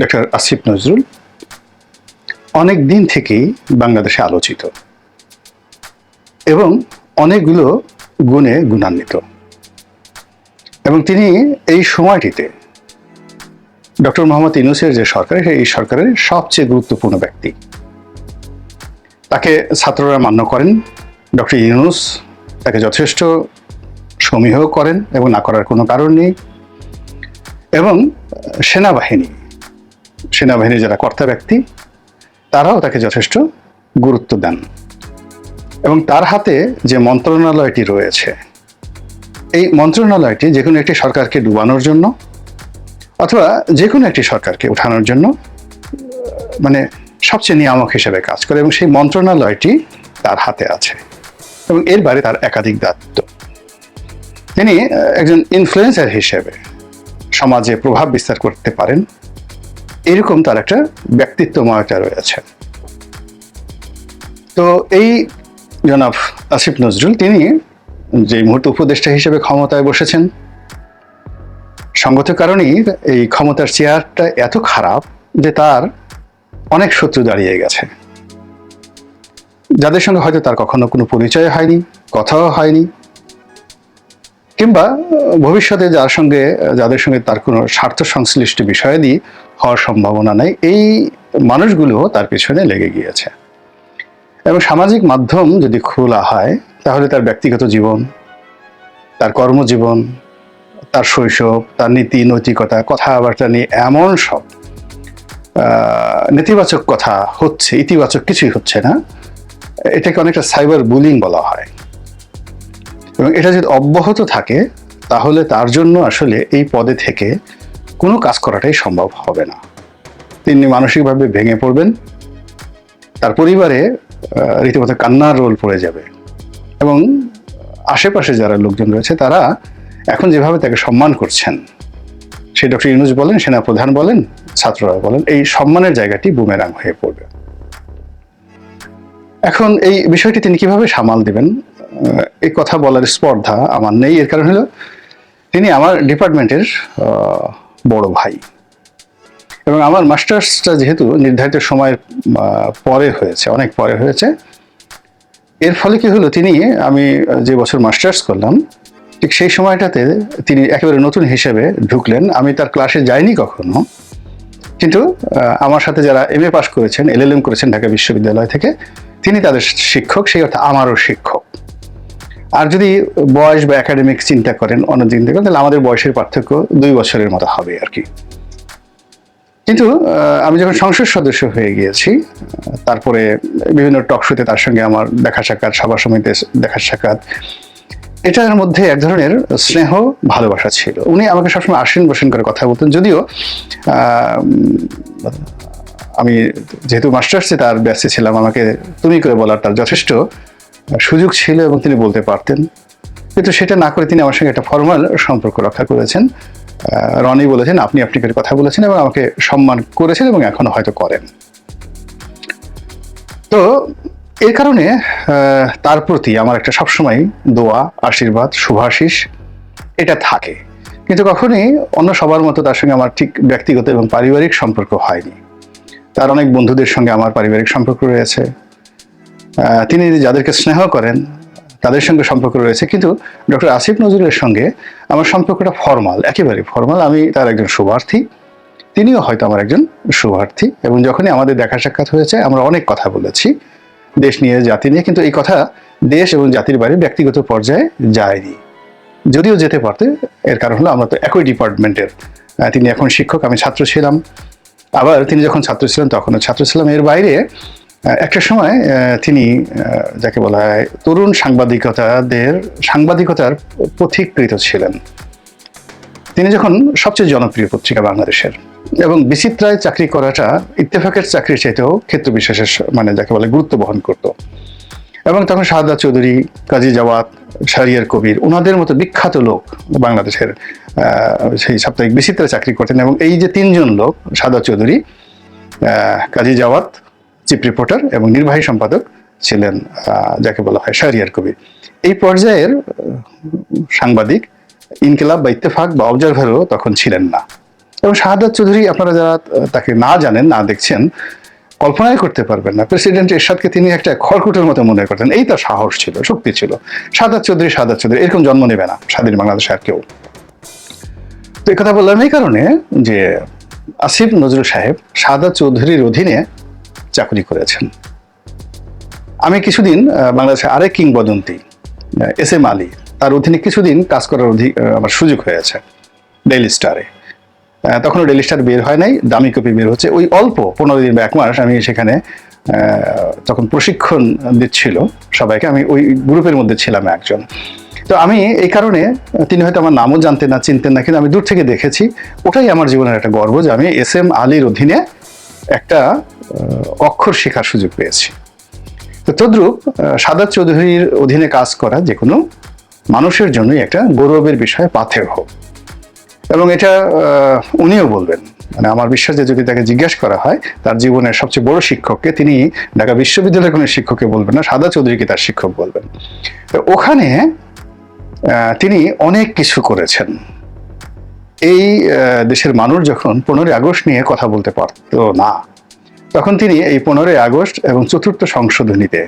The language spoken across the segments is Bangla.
ডক্টর আসিফ নজরুল, অনেক দিন থেকেই বাংলাদেশে আলোচিত এবং অনেকগুলো গুণে গুণান্বিত। এবং তিনি এই সময়টিতে ডক্টর মোহাম্মদ ইউনুসের যে সরকার এই সরকারের সবচেয়ে গুরুত্বপূর্ণ ব্যক্তি। তাকে ছাত্ররা মান্য করেন, ডক্টর ইউনুস তাকে যথেষ্ট সমীহ করেন এবং না করার কোনো কারণ নেই। এবং সেনাবাহিনী সেনাবাহিনীর যারা কর্তা ব্যক্তি, তারাও তাকে যথেষ্ট গুরুত্ব দেন। এবং তার হাতে যে মন্ত্রণালয়টি রয়েছে, এই মন্ত্রণালয়টি যে কোনো একটি সরকারকে ডুবানোর জন্য অথবা যে কোনো একটি সরকারকে উঠানোর জন্য মানে সবচেয়ে নিয়ামক হিসেবে কাজ করে এবং সেই মন্ত্রণালয়টি তার হাতে আছে এবং এর বাইরে তার একাধিক দায়িত্ব। তিনি একজন ইনফ্লুয়েন্সার হিসেবে সমাজে প্রভাব বিস্তার করতে পারেন। এরকম তার একটা ব্যক্তিত্বময়তা রয়েছে। তো এই জনাব আসিফ নজরুল, তিনি যে মুহূর্তে উপদেষ্টা হিসেবে ক্ষমতায় বসেছেন, সঙ্গত কারণেই এই ক্ষমতার চেয়ারটা এত খারাপ যে তার অনেক শত্রু দাঁড়িয়ে গেছে। যাদের সঙ্গে হয়তো তার কখনো কোনো পরিচয় হয়নি, কথাও হয়নি, কিংবা ভবিষ্যতে যার সঙ্গে, যাদের সঙ্গে তার কোনো স্বার্থ সংশ্লিষ্ট বিষয়াদি হওয়ার সম্ভাবনা নেই। এই মানুষগুলো তার পিছনে লেগে গিয়েছে। এবং সামাজিক মাধ্যম যদি খোলা হয়, তাহলে তার ব্যক্তিগত জীবন, তার কর্মজীবন, তার শৈশব, তার নীতি, নৈতিকতা, কথাবার্তা নিয়ে এমন সব নেতিবাচক কথা হচ্ছে, ইতিবাচক কিছুই হচ্ছে না, এটাকে অনেকটা সাইবার বুলিং বলা হয়। এবং এটা যদি অব্যাহত থাকে, তাহলে তার জন্য আসলে এই পদে থেকে কোনো কাজ করাটাই সম্ভব হবে না। তিনি মানসিকভাবে ভেঙে পড়বেন। তার পরিবারে রীতিমতো কান্নার রোল পড়ে যাবে। এবং আশেপাশে যারা লোকজন রয়েছে, তারা এখন যেভাবে তাকে সম্মান করছেন, সেই ডক্টর ইউনুস বলেন সেনাপ্রধান বলেন ছাত্ররা বলেন, এই সম্মানের জায়গাটি বুমেরাং হয়ে পড়বে। এখন এই বিষয়টি তিনি কীভাবে সামাল দিবেন? এই কথা বলার স্পর্ধা আমার নেই। এর কারণ হলো, তিনি আমার ডিপার্টমেন্টের বড় ভাই। এবং আমার মাস্টার্সটা যেহেতু নির্ধারিত সময়ের পরে হয়েছে, অনেক পরে হয়েছে, এর ফলে কি হলো, তিনি, আমি যে বছর মাস্টার্স করলাম, ঠিক সেই সময়টাতে তিনি একেবারে নতুন হিসেবে ঢুকলেন। আমি তার ক্লাসে যাইনি কখনো, কিন্তু আমার সাথে যারা এম এ পাশ করেছেন এলএলএম করেছেন ঢাকা বিশ্ববিদ্যালয় থেকে, তিনি তাদের শিক্ষক, সেই অর্থে আমারও শিক্ষক। আর যদি বয়স বা একাডেমিক চিন্তা করেন অন্য চিন্তা করেন তাহলে আমাদের বয়সের পার্থক্য দুই বছরের মতো হবে আর কি। কিন্তু আমি যখন সংসদ সদস্য হয়ে গিয়েছি, তারপরে বিভিন্ন টক শোতে তার সঙ্গে আমার দেখা সাক্ষাৎ, সভা সমিতিতে দেখা সাক্ষাৎ, এটার মধ্যে এক ধরনের স্নেহ, ভালোবাসা ছিল। উনি আমাকে সবসময় আসেন বসেন করে কথা বলতেন, যদিও আমি যেহেতু মাস্টার্সে তার ব্যস্ত ছিলাম, আমাকে তুমি করে বলার তার যথেষ্ট সুযোগ ছিল এবং তিনি বলতে পারতেন। কিন্তু সেটা না করে তিনি আমার সঙ্গে একটা ফর্মাল সম্পর্ক রক্ষা করেছেন। রনি বলেছেন, আপনি আপনি করে কথা বলেছেন এবং আমাকে সম্মান করেছেন এবং এখনও হয়তো করেন। তো এর কারণে তার প্রতি আমার একটা সবসময় দোয়া, আশীর্বাদ, শুভাশিস, এটা থাকে। কিন্তু কখনোই অন্য সবার মতো তার সঙ্গে আমার ঠিক ব্যক্তিগত এবং পারিবারিক সম্পর্ক হয়নি। তার অনেক বন্ধুদের সঙ্গে আমার পারিবারিক সম্পর্ক রয়েছে। তিনি যাদেরকে স্নেহ করেন, তাদের সঙ্গে সম্পর্ক রয়েছে। কিন্তু ডক্টর আসিফ নজরুলের সঙ্গে আমার সম্পর্কটা ফর্মাল, একেবারে ফর্মাল। আমি তার একজন শুভার্থী তিনিও হয়তো আমার একজন শুভার্থী এবং যখনই আমাদের দেখা সাক্ষাৎ হয়েছে, আমরা অনেক কথা বলেছি, দেশ নিয়ে, জাতি নিয়ে, কিন্তু এই কথা দেশ এবং জাতির বাইরে ব্যক্তিগত পর্যায়ে যায়নি। যদিও যেতে পারতে, এর কারণ হলো আমরা তো একই ডিপার্টমেন্টের। তিনি এখন শিক্ষক, আমি ছাত্র ছিলাম। আবার তিনি যখন ছাত্র ছিলেন, তখনও ছাত্র ছিলাম। এর বাইরে একটা সময় তিনি যাকে বলা হয় তরুণ সাংবাদিকতাদের, সাংবাদিকতার পথিকৃত ছিলেন। তিনি যখন সবচেয়ে জনপ্রিয় পত্রিকা বাংলাদেশের এবং বিচিত্রায় চাকরি করাটা ইত্তেফাকের চাকরির চাইতেও ক্ষেত্র বিশেষের মানে যাকে বলে গুরুত্ব বহন করত। এবং তখন শাহাদা চৌধুরী, কাজী জাওয়াত, শারিয়ার কবির ওনাদের মতো বিখ্যাত লোক বাংলাদেশের সেই সাপ্তাহিক বিচিত্রা চাকরি করতেন এবং এই যে তিনজন লোক শাহাদা চৌধুরী কাজী জাওয়াত চিফ রিপোর্টার এবং নির্বাহী সম্পাদক ছিলেন যাকে বলা হয় শাহরিয়ার কবির এই পর্যায়ের সাংবাদিক, ইনকিলাব বা ইত্তেফাক বা অবজারভারও তখন ছিলেন না। এবং শাহাদাত চৌধুরী, আপনারা যারা তাকে না জানেন, না দেখছেন, কল্পনাই করতে পারবেন না। প্রেসিডেন্ট এরশাদকে তিনি একটা খড়কুটের মতো মনে করতেন। এই তার সাহস ছিল, শক্তি ছিল। সাদাত চৌধুরী সাদাত চৌধুরী, এরকম জন্ম নেবে না। স্বাধীন বাংলাদেশে আর কেউ। তো এই কথা বললাম এই কারণে যে আসিফ নজরুল সাহেব সাদাত চৌধুরীর অধীনে চাকরি করেছেন। আমি কিছুদিন আহ, বাংলাদেশে আরেক কিংবদন্তি এস এম আলী তার অধীনে কিছুদিন কাজ করার অধি- আহ, আমার সুযোগ হয়েছে ডেইলি স্টারে তখনও ডেইলি স্টার বের হয় নাই দামি কপি বের হচ্ছে। ওই অল্প পনেরো দিন বা এক মাস আমি সেখানে তখন প্রশিক্ষণ দিচ্ছিল সবাইকে। আমি ওই গ্রুপের মধ্যে ছিলাম একজন। তো আমি এই কারণে তিনি হয়তো আমার নামও জানতেন না চিনতেন না কিন্তু আমি দূর থেকে দেখেছি ওটাই আমার জীবনের একটা গর্ব যে আমি এস এম আলীর অধীনে একটা অক্ষর শেখার সুযোগ পেয়েছি। তো তদ্রূপ সাদাত চৌধুরীর অধীনে কাজ করা যে কোনো মানুষের জন্যই একটা গৌরবের বিষয় পাথেয় হোক। এবং এটা উনিও বলবেন মানে আমার বিশ্বাস যে যদি তাকে জিজ্ঞাসা করা হয়, তার জীবনের সবচেয়ে বড় শিক্ষককে তিনি ঢাকা বিশ্ববিদ্যালয়ের কোনো শিক্ষককে বলবেন না সাদা চৌধুরীকে তার শিক্ষক বলবেন। ওখানে তিনি অনেক কিছু করেছেন। এই দেশের মানুষ যখন পনেরোই আগস্ট নিয়ে কথা বলতে পারতো না তখন তিনি এই পনেরোই আগস্ট এবং চতুর্থ সংশোধনীতে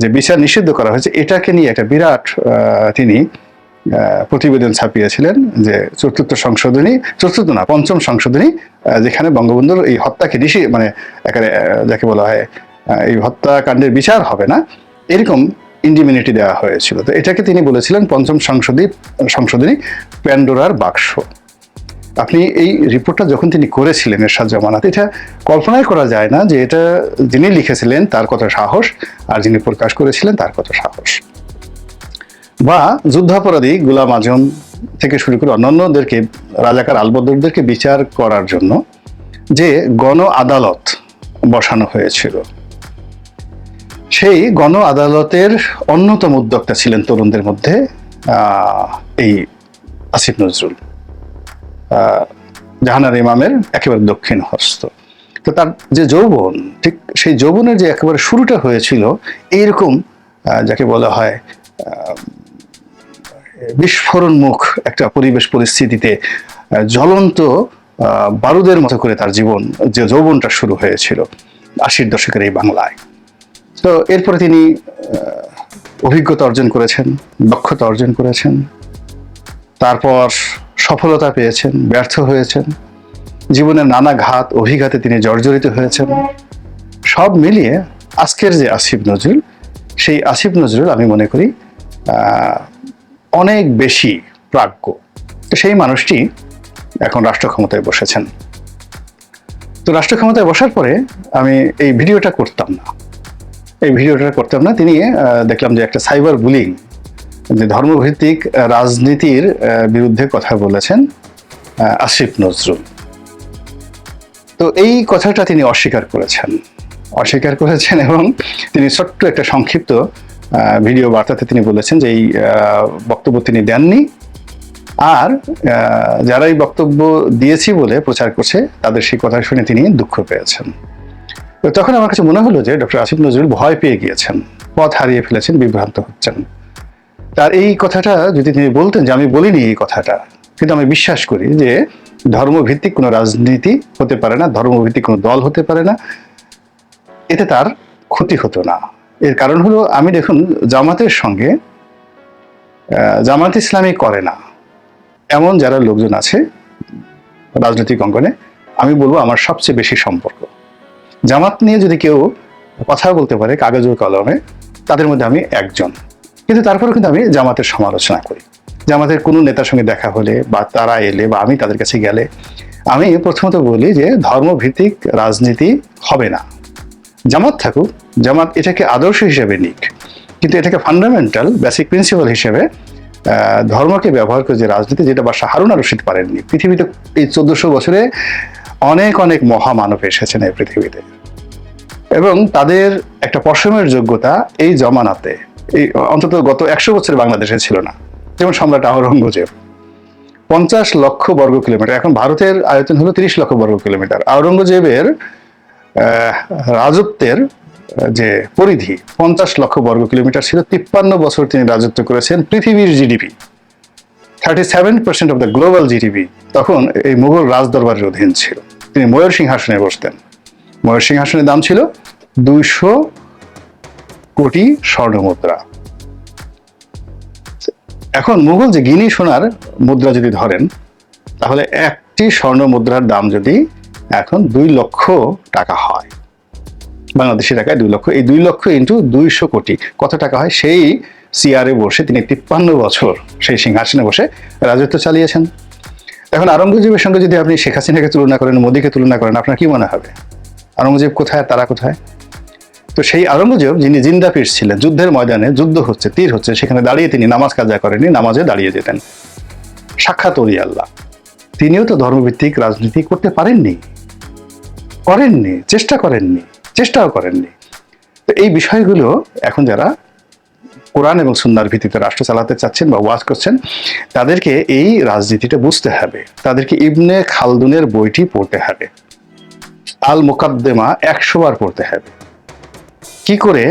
যে বিচার নিষিদ্ধ করা হয়েছে, এটাকে নিয়ে একটা বিরাট তিনি প্রতিবেদন ছাপিয়েছিলেন যে চতুর্থ সংশোধনী, চতুর্থ না, পঞ্চম সংশোধনী যেখানে বঙ্গবন্ধুর এই হত্যাকে নিষি মানে এখানে যাকে বলা হয় এই হত্যাকাণ্ডের বিচার হবে না, এরকম ইন্ডিমিনিটি দেওয়া হয়েছিল। তো এটাকে তিনি বলেছিলেন পঞ্চম সংশোধনী সংশোধনী, প্যান্ডোরার বাক্স। আপনি এই রিপোর্টটা যখন তিনি করেছিলেন এরশাদ জামানাত, এটা কল্পনাই করা যায় না যে এটা যিনি লিখেছিলেন তার কত সাহস আর যিনি প্রকাশ করেছিলেন তার কত সাহস। বা যুদ্ধাপরাধী গুলাম আজম থেকে শুরু করে অন্যান্যদেরকে, রাজাকার আলবদরদেরকে বিচার করার জন্য যে গণ আদালত বসানো হয়েছিল, সেই গণ আদালতের অন্যতম উদ্যোক্তা ছিলেন তরুণদের মধ্যে এই আসিফ নজরুল। জাহানার ইমামের একেবারে দক্ষিণ হস্ত। তো তার যে যৌবন, ঠিক সেই যৌবনের যে একেবারে শুরুটা হয়েছিল, এইরকম যাকে বলা হয় বিস্ফোরণমুখ একটা পরিবেশ পরিস্থিতিতে জ্বলন্ত বারুদের মতো করে তার জীবন, যে যৌবনটা শুরু হয়েছিল আশির দশকের এই বাংলায়। তো এরপরে তিনি অভিজ্ঞতা অর্জন করেছেন, দক্ষতা অর্জন করেছেন। তারপর সফলতা পেয়েছেন, ব্যর্থ হয়েছেন। জীবনের নানা ঘাত, অভিঘাতে তিনি জর্জরিত হয়েছেন। সব মিলিয়ে আজকের যে আসিফ নজরুল, সেই আসিফ নজরুল আমি মনে করি অনেক বেশি প্রাজ্ঞ। তো সেই মানুষটি এখন রাষ্ট্র ক্ষমতায় বসেছেন। তো রাষ্ট্র ক্ষমতায় বসার পরে আমি এই ভিডিওটা করতাম না। এই ভিডিওটা করতাম না, তিনি দেখলাম যে একটা সাইবার বুলিং যে ধর্মভিত্তিক রাজনীতির বিরুদ্ধে কথা বলেছেন আসিফ নজরুল। তো এই কথাটা তিনি অস্বীকার করেছেন। অস্বীকার করেছেন এবং তিনি ছোট্ট একটা সংক্ষিপ্ত ভিডিও বার্তাতে তিনি বলেছেন যে এই বক্তব্য তিনি দেননি। আর যারা এই বক্তব্য দিয়েছি বলে প্রচার করছে, তাদের সেই কথা শুনে তিনি দুঃখ পেয়েছেন। তো তখন আমার কাছে মনে হলো যে ডক্টর আসিফ নজরুল ভয় পেয়ে গিয়েছেন, পথ হারিয়ে ফেলেছেন, বিভ্রান্ত হচ্ছেন। তার এই কথাটা যদি তিনি বলতেন যে, আমি বলিনি এই কথাটা। কিন্তু আমি বিশ্বাস করি যে, ধর্মভিত্তিক কোনো রাজনীতি হতে পারে না, ধর্মভিত্তিক কোনো দল হতে পারে না। এতে তার ক্ষতি হতো না। এর কারণ হলো, আমি দেখুন, জামাতের সঙ্গে জামাত ইসলামী করে না। এমন যারা লোকজন আছে, রাজনৈতিক অঙ্গনে, আমি বলব আমার সবচেয়ে বেশি সম্পর্ক। জামাত নিয়ে যদি কেউ কথা বলতে পারে, কাগজ ও কলমে, তাদের মধ্যে আমি একজন। কিন্তু তারপরেও কিন্তু আমি জামাতের সমালোচনা করি। জামাতের কোনো নেতার সঙ্গে দেখা হলে বা তারা এলে বা আমি তাদের কাছে গেলে আমি প্রথমত বলি যে ধর্মভিত্তিক রাজনীতি হবে না। জামাত থাকুক, জামাত এটাকে আদর্শ হিসেবে নিক। কিন্তু এটাকে ফান্ডামেন্টাল বেসিক প্রিন্সিপাল হিসেবে ধর্মকে ব্যবহার করে যে রাজনীতি, যেটা হারুন আর রশিদ পারেননি। পৃথিবীতে এই চোদ্দশো বছরে অনেক অনেক মহামানব এসেছেন এই পৃথিবীতে। এবং তাদের একটা পশমের যোগ্যতা এই জমানাতে অন্তত গত একশো বছর বাংলাদেশে ছিল না। যেমন সম্রাট আওরঙ্গজেব। পঞ্চাশ লক্ষ বর্গ কিলোমিটার, এখন ভারতের আয়তন হলো তিরিশ লক্ষ বর্গ কিলোমিটার। আওরঙ্গজেবের রাজত্বের যে পরিধি, পঞ্চাশ লক্ষ বর্গ কিলোমিটার ছিল, তিপ্পান্ন বছর তিনি রাজত্ব করেছেন পৃথিবীর GDP. Thirty seven percent of the global GDP তখন এই মুঘল রাজদরবারের অধীন ছিল। তিনি ময়ূর সিংহাসনে বসতেন। ময়ূর সিংহাসনের দাম ছিল দুইশো কোটি স্বর্ণ মুদ্রা এখন মুঘল যে গিনি সোনার মুদ্রা যদি ধরেন, তাহলে একটি স্বর্ণ মুদ্রার দাম যদি এখন দুই লক্ষ টাকা হয়। বাংলাদেশি টাকায় দুই লক্ষ, এই দুই লক্ষ ইন্টু দুইশো কোটি। কত টাকা হয়? সেই সিআরে বসে তিনি তিপ্পান্ন বছর, সেই সিংহাসনে বসে রাজত্ব চালিয়েছেন। এখন আরঙ্গজেবের সঙ্গে যদি আপনি শেখ হাসিনাকে তুলনা করেন, মোদীকে তুলনা করেন, আপনার কি মনে হবে? আরঙ্গজেব কোথায় তারা কোথায়? তো সেই আরঙ্গজেব যিনি জিন্দা ছিলেন, যুদ্ধের ময়দানে যুদ্ধ হচ্ছে, তীর হচ্ছে, সেখানে দাঁড়িয়ে তিনি নামাজ কাজা করেননি, নামাজে দাঁড়িয়ে যেতেন। সাক্ষাৎ ওলি আল্লাহ। তিনিও তো ধর্মভিত্তিক রাজনীতি করতে পারেননি, করেননি, চেষ্টা করেননি, চেষ্টাও করেননি। তো এই বিষয়গুলো এখন যারা কোরআন এবং সুন্নার ভিত্তিতে রাষ্ট্র চালাতে চাচ্ছেন বা ওয়াজ করছেন, তাদেরকে এই রাজনীতিটা বুঝতে হবে। তাদেরকে ইবনে খালদুনের বইটি পড়তে হবে। আল মোকাদ্দেমা একশোবার পড়তে হবে। কি করে?